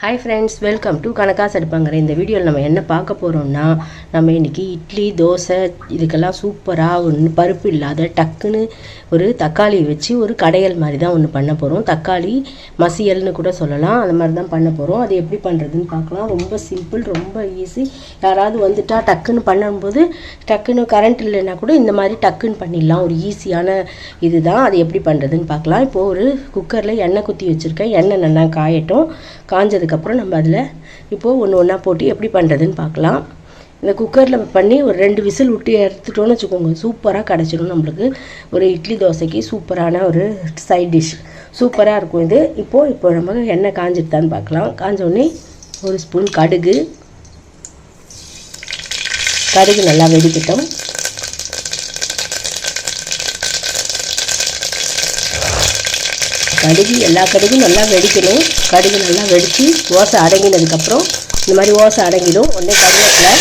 Hi friends welcome to கணக்காசு செடுப்பாங்கிற இந்த வீடியோவில் நம்ம என்ன பார்க்க போகிறோம்னா நம்ம இன்றைக்கி இட்லி தோசை இதுக்கெல்லாம் சூப்பராக ஒன்று பருப்பு இல்லாத டக்குன்னு ஒரு தக்காளி வச்சு ஒரு கடையல் மாதிரி தான் ஒன்று பண்ண போகிறோம் தக்காளி மசியல்னு கூட சொல்லலாம். அந்த மாதிரி தான் பண்ண போகிறோம் அது எப்படி பண்ணுறதுன்னு பார்க்கலாம். ரொம்ப சிம்பிள் ரொம்ப ஈஸி யாராவது வந்துட்டால் டக்குன்னு பண்ணும்போது டக்குன்னு கரண்ட் இல்லைன்னா கூட இந்த மாதிரி டக்குன்னு பண்ணிடலாம். ஒரு ஈஸியான இது தான் அது எப்படி பண்ணுறதுன்னு பார்க்கலாம். இப்போது ஒரு குக்கரில் எண்ணெய் குத்தி வச்சுருக்கேன். எண்ணெய் நல்லா காயட்டும். அதுக்கப்புறம் நம்ம அதில் இப்போது ஒன்று ஒன்றா போட்டு எப்படி பண்ணுறதுன்னு பார்க்கலாம். இந்த குக்கரில் பண்ணி ஒரு ரெண்டு விசில் விட்டு எடுத்துட்டோன்னு வச்சுக்கோங்க. சூப்பராக கிடச்சிடும் நம்மளுக்கு. ஒரு இட்லி தோசைக்கு சூப்பரான ஒரு சைட் டிஷ் சூப்பராக இருக்கும் இது. இப்போது இப்போ நம்ம எண்ணெய் காஞ்சிருத்தான்னு பார்க்கலாம். காஞ்சோடனே ஒரு ஸ்பூன் கடுகு. கடுகு நல்லா வெடிக்கட்டும். கடுகு எல்லா கடுகும் நல்லா வெடிக்கணும். கடுகு நல்லா வெடித்து ஓசை அடங்கினதுக்கப்புறம் இந்த மாதிரி ஓசை அடங்கிடும். உடனே கருவேப்பிலை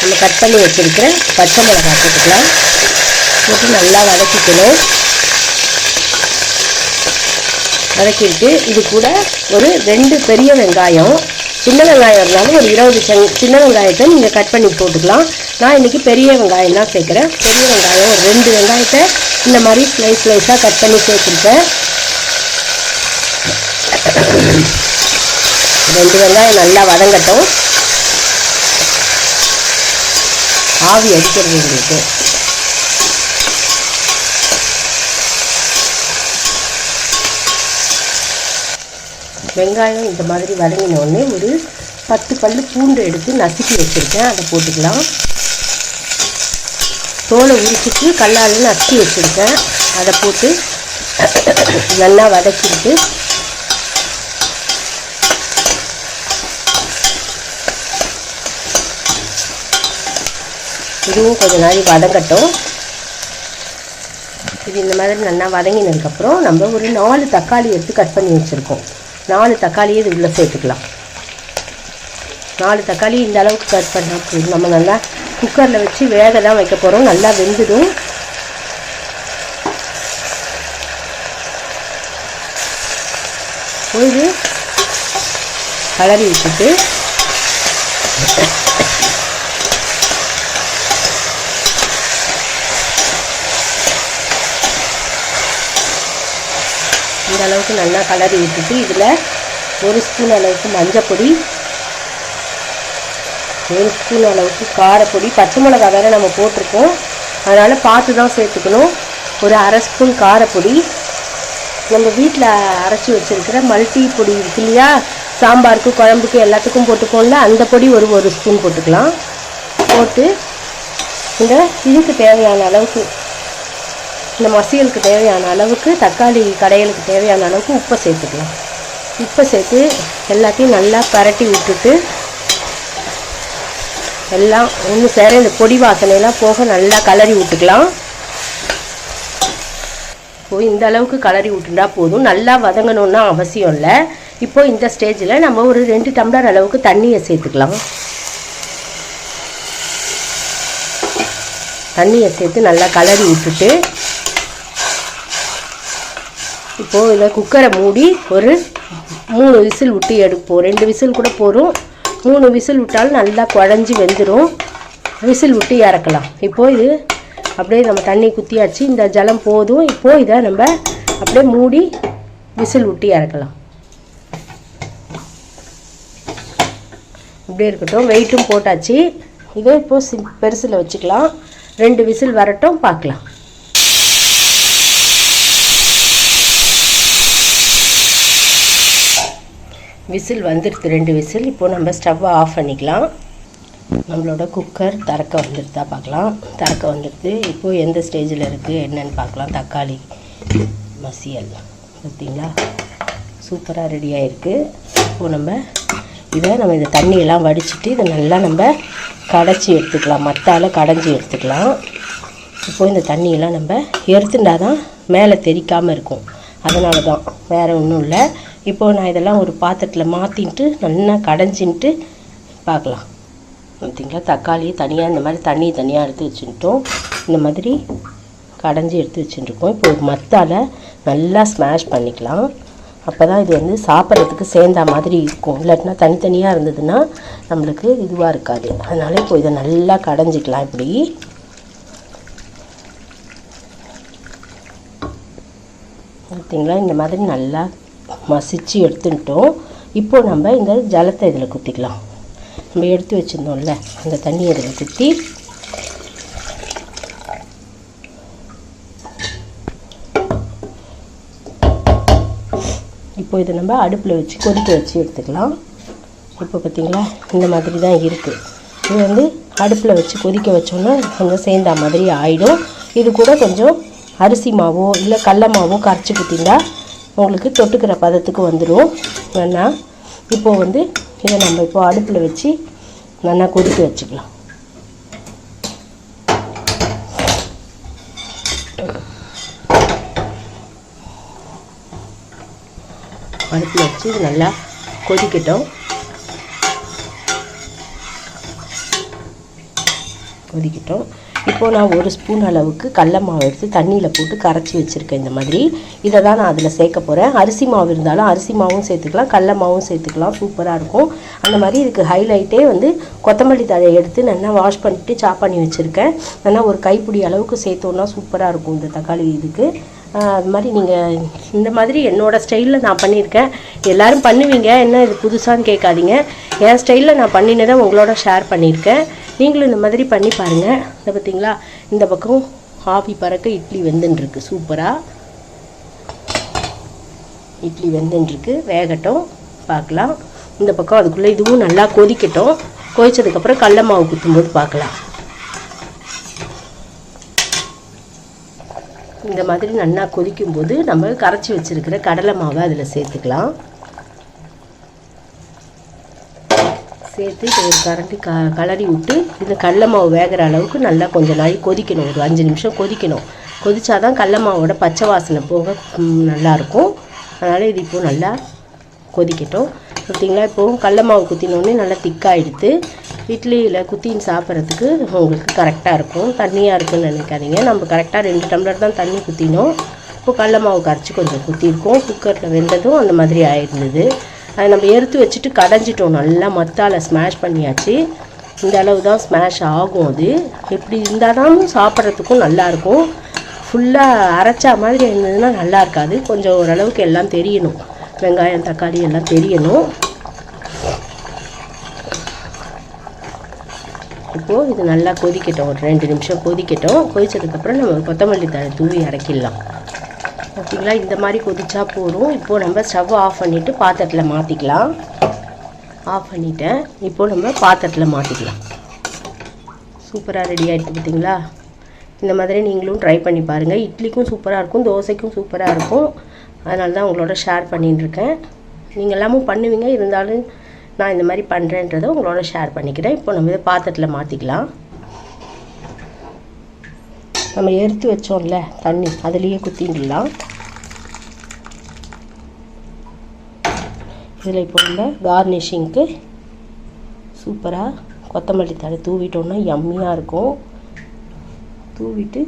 நம்ம கட் பண்ணி வச்சுருக்கிற பச்சை மிளகா போட்டுக்கலாம். போட்டு நல்லா வதக்கிக்கணும். வதக்கிட்டு இது கூட ஒரு ரெண்டு பெரிய வெங்காயம். சின்ன வெங்காயம் இருந்தாலும் ஒரு இருபது செங் சின்ன வெங்காயத்தை நீங்கள் கட் பண்ணி போட்டுக்கலாம். நான் இன்றைக்கி பெரிய வெங்காயம் தான் சேர்க்குறேன். பெரிய வெங்காயம் ஒரு ரெண்டு வெங்காயத்தை இந்த மாதிரி ஸ்லைஸ் ஸ்லைஸாக கட் பண்ணி சேர்த்துருக்கேன். ரெண்டு வெங்காயம் நல்லா வதங்கட்டும். ஆவி அடிக்கிறது எங்களுக்கு. வெங்காயம் இந்த மாதிரி வதங்கின உடனே ஒரு பத்து பல் பூண்டு எடுத்து நசுக்கி வச்சுருக்கேன். அதை போட்டுக்கலாம். தோலை உரிச்சிட்டு கல்லால் நசுக்கி வச்சுருக்கேன் அதை போட்டு நல்லா வதக்கிட்டு இதுவும் கொஞ்ச நாள் வதங்கட்டும். இது இந்த மாதிரி நல்லா வதங்கினதுக்கப்புறம் நம்ம ஒரு நாலு தக்காளி எடுத்து கட் பண்ணி வச்சுருக்கோம். நாலு தக்காளியை இது உள்ளே சேர்த்துக்கலாம். நாலு தக்காளி இந்த அளவுக்கு கட் பண்ணால் நம்ம நல்லா குக்கரில் வச்சு வேக தான் வைக்க போகிறோம் நல்லா வெந்துடும். இது கலரி விட்டுட்டு. இந்த அளவுக்கு நல்லா கலரி விட்டுட்டு இதில் ஒரு ஸ்பூன் அளவுக்கு மஞ்சப்பொடி ஒரு ஸ்பூன் அளவுக்கு காரப்பொடி பச்சை மிளகா வேறு நம்ம போட்டிருக்கோம். அதனால் பார்த்து தான் சேர்த்துக்கணும். ஒரு அரை ஸ்பூன் காரப்பொடி நம்ம வீட்டில் அரைச்சி வச்சுருக்கிற மல்டி பொடி இருக்கு இல்லையா? சாம்பாருக்கு குழம்புக்கு எல்லாத்துக்கும் போட்டுக்கோம்ல. அந்த பொடி ஒரு ஒரு ஸ்பூன் போட்டுக்கலாம். போட்டு இந்த இதுக்கு தேவையான அளவுக்கு இந்த மசியலுக்கு தேவையான அளவுக்கு தக்காளி கடையலுக்கு தேவையான அளவுக்கு உப்பை சேர்த்துக்கலாம். உப்பை சேர்த்து எல்லாத்தையும் நல்லா பரட்டி விட்டுட்டு எல்லாம் ஒன்று சேர இந்த பொடி வாசனையெல்லாம் போக நல்லா கலரி விட்டுக்கலாம். இப்போ இந்த அளவுக்கு கலரி விட்டுட்டா போதும். நல்லா வதங்கணும்னா அவசியம் இல்லை. இப்போ இந்த ஸ்டேஜில் நம்ம ஒரு ரெண்டு டம்ளர் அளவுக்கு தண்ணியை சேர்த்துக்கலாம். தண்ணியை சேர்த்து நல்லா கலரி விட்டுட்டு இப்போது இதில் குக்கரை மூடி ஒரு மூணு விசில் விட்டு எடுப்போம். ரெண்டு விசில் கூட போதும். மூணு விசில் விட்டாலும் நல்லா குழஞ்சி வெந்துடும் விசில் விட்டு இறக்கலாம். இப்போது இது அப்படியே நம்ம தண்ணி குத்தியாச்சு. இந்த ஜலம் போதும். இப்போது இதை நம்ம அப்படியே மூடி விசில் விட்டு இறக்கலாம். இப்படியே இருக்கட்டும். வெயிட்டும் போட்டாச்சு. இதை இப்போது சிம் பெருசில் வச்சுக்கலாம். ரெண்டு விசில் வரட்டும். பார்க்கலாம். விசில் வந்துடுது ரெண்டு விசில். இப்போது நம்ம ஸ்டவ்வை ஆஃப் பண்ணிக்கலாம். நம்மளோட குக்கர் தறக்க வந்துடுதா பார்க்கலாம். தறக்க வந்துடுது இப்போது எந்த ஸ்டேஜில் இருக்குது என்னென்னு பார்க்கலாம். தக்காளி மசியல். பார்த்தீங்களா? சூப்பராக ரெடி ஆகிருக்கு இப்போது நம்ம இதை நம்ம இந்த தண்ணியெல்லாம் வடிச்சிட்டு இதை நல்லா நம்ம கடைச்சி எடுத்துக்கலாம். மத்தால் கடைஞ்சி எடுத்துக்கலாம். இப்போது இந்த தண்ணியெல்லாம் நம்ம எடுத்துட்டா தான் மேலே தெரிக்காமல் இருக்கும். அதனால தான் வேறு ஒன்றும் இல்லை. இப்போது நான் இதெல்லாம் ஒரு பாத்திரத்தில் மாற்றின்ட்டு நல்லா கடைஞ்சின்ட்டு பார்க்கலாம் பார்த்தீங்களா தக்காளியை தனியாக இந்த மாதிரி தண்ணி தனியாக எடுத்து வச்சுட்டோம் இந்த மாதிரி கடைஞ்சி எடுத்து வச்சுட்டுருக்கோம் இப்போ ஒரு மத்தால் நல்லா ஸ்மாஷ் பண்ணிக்கலாம். அப்போ தான் இது வந்து சாப்பிட்றதுக்கு சேர்ந்தா மாதிரி இருக்கும். இல்லாட்டினா தனித்தனியாக இருந்ததுன்னா நம்மளுக்கு இதுவாக இருக்காது. அதனால் இப்போ இதை நல்லா கடைஞ்சிக்கலாம் இப்படி. பார்த்தீங்களா இந்த மாதிரி நல்லா மசிச்சு எடுத்துட்டோம். இப்போது நம்ம இந்த ஜலத்தை இதில் குத்திக்கலாம். நம்ம எடுத்து வச்சுருந்தோம்ல அந்த தண்ணியை இதில் குத்தி. இப்போ இதை நம்ம அடுப்பில் வச்சு கொதிக்க வச்சு எடுத்துக்கலாம். இப்போ பார்த்திங்களா இந்த மாதிரி தான் இருக்குது இது வந்து அடுப்பில் வச்சு கொதிக்க வச்சோன்னா கொஞ்சம் சேர்ந்தா மாதிரி ஆகிடும் இது கூட கொஞ்சம் அரிசி மாவோ இல்லை கடல மாவோ கரைச்சி குத்திண்டா உங்களுக்கு தொட்டுக்கிற பதத்துக்கு வந்துடும் வேணா இப்போ வந்து இதை நம்ம இப்போ அடுப்பில் வச்சு நல்லா கொதிக்க வச்சுக்கலாம். அடுப்பில் வச்சு இது நல்லா கொதிக்கட்டும். கொதிக்கட்டும். இப்போது நான் ஒரு ஸ்பூன் அளவுக்கு கடல மாவு எடுத்து தண்ணியில் போட்டு கரைச்சி வச்சுருக்கேன் இந்த மாதிரி. இதை தான் நான் அதில் சேர்க்க போகிறேன் அரிசி மாவு இருந்தாலும் அரிசி மாவும் சேர்த்துக்கலாம். கடல மாவும் சேர்த்துக்கலாம். சூப்பராக இருக்கும். அந்த மாதிரி இதுக்கு ஹைலைட்டே வந்து கொத்தமல்லி தழையை எடுத்து நல்லா வாஷ் பண்ணிவிட்டு சாப் பண்ணி வச்சுருக்கேன். நல்லா ஒரு கைப்பிடி அளவுக்கு சேர்த்தோன்னா சூப்பராக இருக்கும் இந்த தக்காளி இதுக்கு. அது மாதிரி நீங்கள் இந்த மாதிரி என்னோடய ஸ்டைலில் நான் பண்ணியிருக்கேன். எல்லாரும் பண்ணுவீங்க. என்ன இது புதுசான்னு கேட்காதீங்க. என் ஸ்டைலில் நான் பண்ணினதை உங்களோட ஷேர் பண்ணியிருக்கேன். நீங்களும் இந்த மாதிரி பண்ணி பாருங்கள் இதை பார்த்தீங்களா? இந்த பக்கம் ஆவி பறக்க இட்லி வெந்துன்னு சூப்பராக இட்லி வெந்துன்னு வேகட்டும். பார்க்கலாம். இந்த பக்கம் அதுக்குள்ளே இதுவும் நல்லா கொதிக்கட்டும். கொதித்ததுக்கப்புறம் கடல மாவு குத்தும்போது பார்க்கலாம். இந்த மாதிரி நல்லா கொதிக்கும்போது நம்ம கரைச்சி வச்சிருக்கிற கடலை மாவை அதில் சேர்த்துக்கலாம். சேர்த்து இதை ஒரு கரண்டி க கலரி விட்டு இந்த கடல மாவு வேகிற அளவுக்கு நல்லா கொஞ்சம் நாள் கொதிக்கணும். ஒரு அஞ்சு நிமிஷம் கொதிக்கணும். கொதித்தா தான் கடல மாவோட பச்சை வாசனை போக நல்லாயிருக்கும் அதனால் இது இப்போது நல்லா கொதிக்கட்டும். பார்த்தீங்களா இப்போவும் கடல மாவு குத்தினோடனே நல்லா திக்காகிடுது இட்லியில் குத்தின்னு சாப்பிட்றதுக்கு உங்களுக்கு கரெக்டாக இருக்கும். தண்ணியாக இருக்குன்னு நினைக்காதீங்க. நம்ம கரெக்டாக ரெண்டு டம்ளர் தான் தண்ணி குத்தினோம். இப்போ கடல மாவு கரைச்சி கொஞ்சம் குத்திருக்கோம். குக்கரில் வெந்ததும் அந்த மாதிரி ஆயிருந்தது. அதை நம்ம எடுத்து வச்சுட்டு கடைஞ்சிட்டோம். நல்லா மத்தால் ஸ்மாஷ் பண்ணியாச்சு. இந்த அளவு தான் ஸ்மாஷ் ஆகும் அது. எப்படி இருந்தால் தான் சாப்பிட்றதுக்கும் நல்லாயிருக்கும் ஃபுல்லாக அரைச்சா மாதிரி இருந்ததுன்னா நல்லா இருக்காது. கொஞ்சம் ஓரளவுக்கு எல்லாம் தெரியணும். வெங்காயம் தக்காளி எல்லாம் தெரியணும். இப்போது இது நல்லா கொதிக்கட்டும். ஒரு ரெண்டு நிமிஷம் கொதிக்கட்டும். கொதிச்சதுக்கப்புறம் நம்ம கொத்தமல்லி தழை தூவி இறக்கிடலாம் பார்த்தீங்களா இந்த மாதிரி கொதிச்சா போதும். இப்போது நம்ம ஸ்டவ் ஆஃப் பண்ணிவிட்டு பாத்திரத்தில் மாற்றிக்கலாம் ஆஃப் பண்ணிட்டேன். இப்போது நம்ம பாத்திரத்தில் மாற்றிக்கலாம் சூப்பராக ரெடி ஆகிட்டு பார்த்தீங்களா இந்த மாதிரி நீங்களும் ட்ரை பண்ணி பாருங்கள் இட்லிக்கும் சூப்பராக இருக்கும் தோசைக்கும் சூப்பராக இருக்கும். அதனால தான் உங்களோட ஷேர் பண்ணிட்டுருக்கேன் நீங்கள் எல்லாமும் பண்ணுவீங்க. இருந்தாலும் நான் இந்த மாதிரி பண்ணுறேன்றதை உங்களோட ஷேர் பண்ணிக்கிறேன். இப்போ நம்ம இதை பாத்திரத்தில் மாற்றிக்கலாம் நம்ம எடுத்து வச்சோம்ல தண்ணி. அதுலேயே குத்திடலாம். இதில் இப்போ நம்ம கார்னிஷிங்க்கு சூப்பராக கொத்தமல்லி தழை தூவிட்டோன்னா எம்மியாக இருக்கும். தூவிட்டு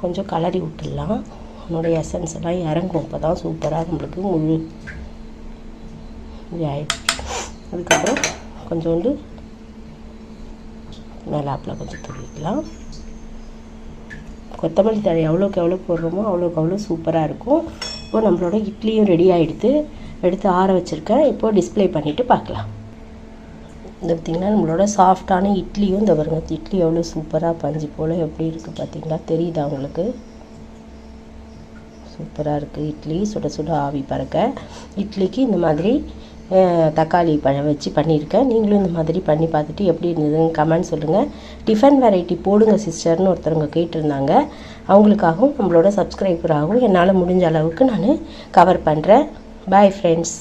கொஞ்சம் கலரி விட்டுடலாம். உன்னோடைய எசன்ஸ் எல்லாம் இறங்கும். அப்போ தான் சூப்பராக நம்மளுக்கு முழு இது ஆயிடுச்சு அதுக்கப்புறம் கொஞ்சோண்டு மேலாப்பில் கொஞ்சம் தூவிக்கலாம் கொத்தமல்லி தழை எவ்வளோக்கு எவ்வளோ போடுறோமோ அவ்வளோக்கு அவ்வளோ சூப்பராக இருக்கும். இப்போ நம்மளோட இட்லியும் ரெடி ஆகிடுது எடுத்து ஆற வச்சுருக்கேன். இப்போது டிஸ்ப்ளே பண்ணிவிட்டு பார்க்கலாம். இந்த பார்த்திங்கன்னா நம்மளோட சாஃப்டான இட்லியும் இந்த பாருங்க இட்லி எவ்வளோ சூப்பராக பஞ்சு போல் எப்படி இருக்குது பார்த்திங்களா தெரியுதா உங்களுக்கு? சூப்பராக இருக்குது இட்லி சுட சுட ஆவி பறக்க. இட்லிக்கு இந்த மாதிரி தக்காளி பழம் வச்சு பண்ணியிருக்கேன். நீங்களும் இந்த மாதிரி பண்ணி பார்த்துட்டு எப்படி இருந்ததுன்னு கமெண்ட் சொல்லுங்கள் டிஃபன் வெரைட்டி போடுங்க சிஸ்டர்னு ஒருத்தவங்க கேட்டிருந்தாங்க. அவங்களுக்காகவும் நம்மளோட சப்ஸ்கிரைபராகவும் என்னால் முடிஞ்ச அளவுக்கு நான் கவர் பண்ணுறேன் பாய் ஃப்ரெண்ட்ஸ்